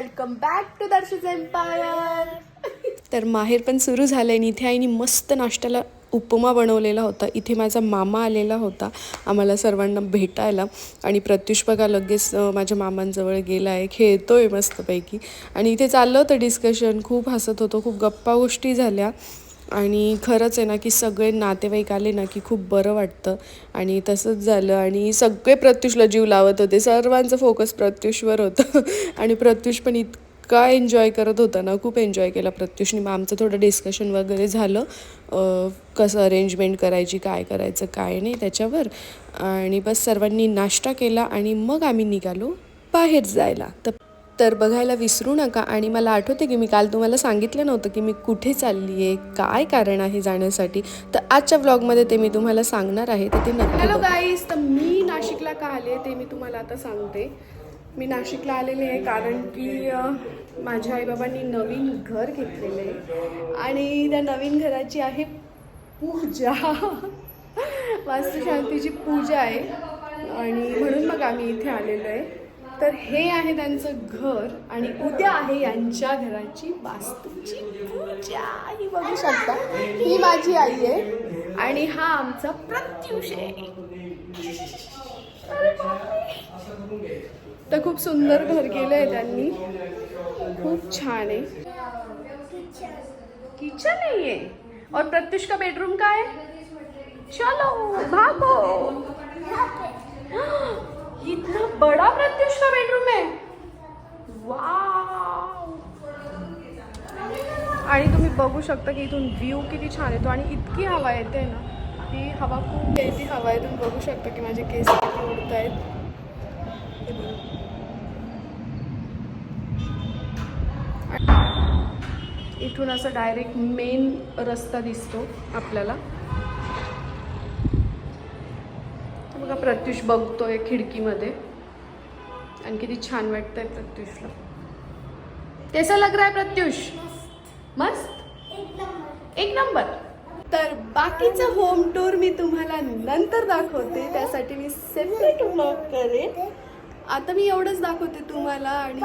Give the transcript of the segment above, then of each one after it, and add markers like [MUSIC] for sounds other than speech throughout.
Welcome back to दर्शच empire तर माहेर पण सुरू झालं आणि इथे आईने मस्त नाश्त्याला उपमा बनवलेला होता. इथे माझा मामा आलेला होता आम्हाला सर्वांना भेटायला. आणि प्रत्युष बघा लगेच माझ्या मामांजवळ गेला आहे खेळतो आहे मस्तपैकी. आणि इथे चाललं होतं डिस्कशन खूप हसत होतो खूप गप्पा गोष्टी झाल्या. आणि खरंच आहे ना की सगळे नातेवाईक आले ना की खूप बरं वाटतं. आणि तसंच झालं आणि सगळे प्रत्युषला जीव लावत होते. सर्वांचं फोकस प्रत्युषवर होतं. [LAUGHS] आणि प्रत्युष पण इतका एन्जॉय करत होता ना खूप एन्जॉय केला प्रत्युषने. मग आमचं थोडं डिस्कशन वगैरे झालं. कसं अरेंजमेंट करायची काय करायचं काय नाही त्याच्यावर. आणि बस सर्वांनी नाश्ता केला आणि मग आम्ही निघालो बाहेर जायला. तर तर बघायला विसरू नका. आणि मला आठवते की मी काल तुम्हाला सांगितलं नव्हतं की मी कुठे चालली आहे काय कारण आहे जाण्यासाठी. तर आजच्या व्लॉगमध्ये ते मी तुम्हाला सांगणार आहे तर ते नक्की हॅलो. गाईज तर मी नाशिकला का आले ते मी तुम्हाला आता सांगते. मी नाशिकला आलेले आहे कारण की माझ्या आईबाबांनी नवीन घर घेतलेलं आहे. आणि त्या नवीन घराची आहे पूजा. वास्तुशांतीची पूजा आहे. आणि म्हणून मग आम्ही इथे आलेलो आहे. तर हे आहे त्यांचं घर आणि उद्या आहे यांच्या घराची वास्तूची पूजा. ही बघू शकता. ही माझी आई आहे आणि हा आमचा प्रत्युष. आहे. तर खूप सुंदर घर केलं आहे त्यांनी. खूप छान आहे. किचन नहीं है और प्रत्युष का बेडरूम का है चलो भागो. [GASPS] इतना बड़ा प्रत्युष का बेडरूम है? आणि तुम्ही बघू शकता की इथून व्ह्यू किती छान येतो आणि इतकी हवा येते ना. ती हवा खूप येते हवा आहे. तुम्ही बघू शकता की माझे केस किती उडत आहेत इथून असं डायरेक्ट मेन रस्ता दिसतो आपल्याला. बघा प्रत्युष बघतोय खिडकीमध्ये. आणि किती छान वाटतंय प्रत्युषला. कैसा लग रहा है प्रत्युष? मस्त. एक नंबर. तर बाकीचं होम टूर मी तुम्हाला नंतर दाखवते. त्यासाठी मी सेपरेट ब्लॉग करेन. आता मी एवढंच दाखवते तुम्हाला आणि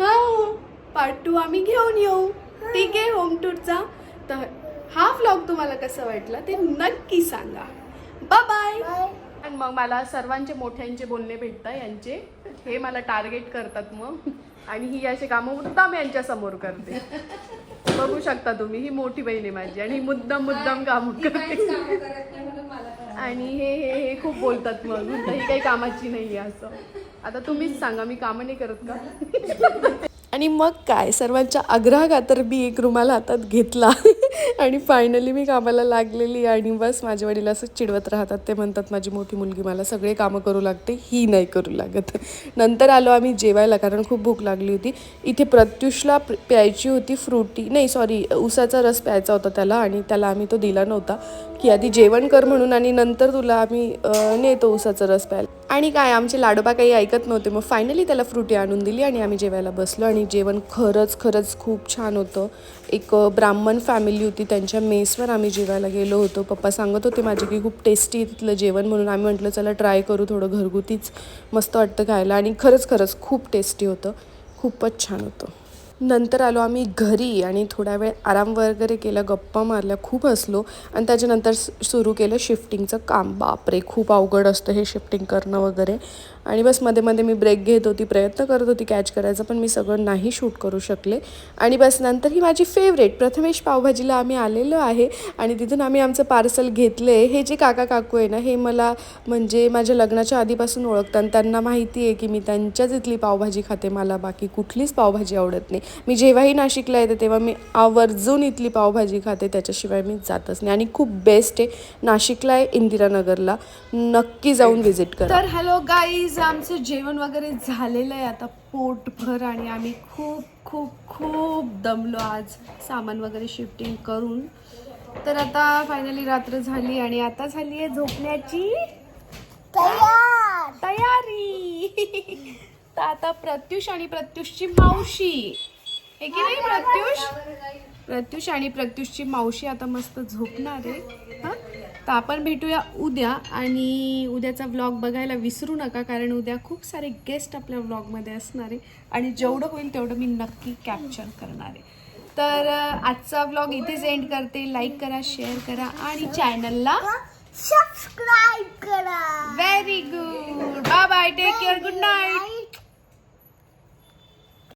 हो. पार्ट टू आम्ही घेऊन येऊ. ठीक आहे होम टूरचा तर हा व्लॉग तुम्हाला कसा वाटला ते नक्की सांगा. बाय आणि मग मला सर्वांचे मोठ्यांचे बोलणे भेटतात यांचे. हे मला टार्गेट करतात मग. आणि ही असे कामं मुद्दाम यांच्या समोर करते. बघू शकता तुम्ही ही मोठी बहीण आहे माझी आणि ही मुद्दाम मुद्दाम काम करते. आणि हे हे हे खूप बोलतात मग. ही काही कामाची नाही आहे असं. आता तुम्हीच सांगा मी कामं नाही करत का? आणि मग काय? सर्वांच्या आग्रहाखातर मी एक रुमाल हातात घेतला. [LAUGHS] आणि फायनली मी कामाला लागलेली आणि बस माझे वडील असंच चिडवत राहतात. ते म्हणतात माझी मोठी मुलगी मला सगळे कामं करू लागते. ही नाही करू लागत. नंतर आलो आम्ही जेवायला कारण खूप भूक लागली होती. इथे प्रत्युषला प्यायची होती फ्रुटी नाही सॉरी उसाचा रस प्यायचा होता त्याला आणि त्याला आम्ही तो दिला नव्हता. की आधी जेवण कर म्हणून आणि नंतर तुला आम्ही नेतो उसाचा रस प्यायला. आणि काय आमचे लाडोबा काही ऐकत नव्हते. मग फायनली त्याला फ्रुटी आणून दिली आणि आम्ही जेवायला बसलो आणि जेवण खरंच खरंच खूप छान होतं. एक ब्राह्मण फॅमिली होती. त्यांच्या मेसवर आम्ही जेवायला गेलो होतो. पप्पा सांगत होते माझे की खूप टेस्टी आहे तिथलं जेवण म्हणून. आम्ही म्हटलं चला ट्राय करू थोडं घरगुतीच मस्त वाटतं खायला. आणि खरंच खरंच खूप टेस्टी होतं. खूपच छान होतं. नंतर आलो आम्ही घरी आणि थोडा वेळ आराम वगैरे केला गप्पा मारल्या खूप हसलो. आणि त्याच्यानंतर सुरू केलं शिफ्टिंगचं काम. बापरे खूप अवघड असतं हे शिफ्टिंग करणं वगैरे. आणि बसमध्ये मध्ये मी ब्रेक घेत होती प्रयत्न करत होती कॅच करायचा पण मी सगळं नाही शूट करू शकले. आणि बस नंतर ही माझी फेवरेट प्रथमेश पावभाजीला आम्ही आलेलो आहे. आणि तिथून आम्ही आमचं पार्सल घेतलं. आहे हे जे काका काकू आहे ना हे मला म्हणजे माझ्या लग्नाच्या आधीपासून ओळखतात. आणि त्यांना माहिती आहे की मी त्यांच्याच इथली पावभाजी खाते. मला बाकी कुठलीच पावभाजी आवडत नाही. मी जेव्हाही नाशिकला येते तेव्हा मी आवर्जून इथली पावभाजी खाते. त्याच्याशिवाय मी जातच नाही. आणि खूप बेस्ट आहे. नाशिकला आहे इंदिरानगरला. नक्की जाऊन व्हिजिट करा. तर हॅलो गाईज आमचं जेवण वगैरे झालेलं आहे. आता पोटभर आणि आम्ही खूप खूप खूप दमलो आज सामान वगैरे शिफ्टिंग करून. तर आता फायनली रात्र झाली आणि आता झाली आहे झोपण्याची तयारी. [LAUGHS] तर आता प्रत्युष आणि प्रत्युषची मावशी. हे की नाही प्रत्युष? प्रत्युष आणि प्रत्युषची मावशी आता मस्त झोपणार आहे. हा? तर आपण भेटूया उद्या आणि उद्याचा व्लॉग बघायला विसरू नका कारण उद्या खूप सारे गेस्ट आपल्या व्लॉगमध्ये असणार आहे. आणि जेवढं होईल तेवढं मी नक्की कॅप्चर करणार आहे. तर आजचा व्लॉग इथेच एंड करते. लाईक करा शेअर करा आणि चॅनलला सबस्क्राईब करा. Very good bye bye take care good night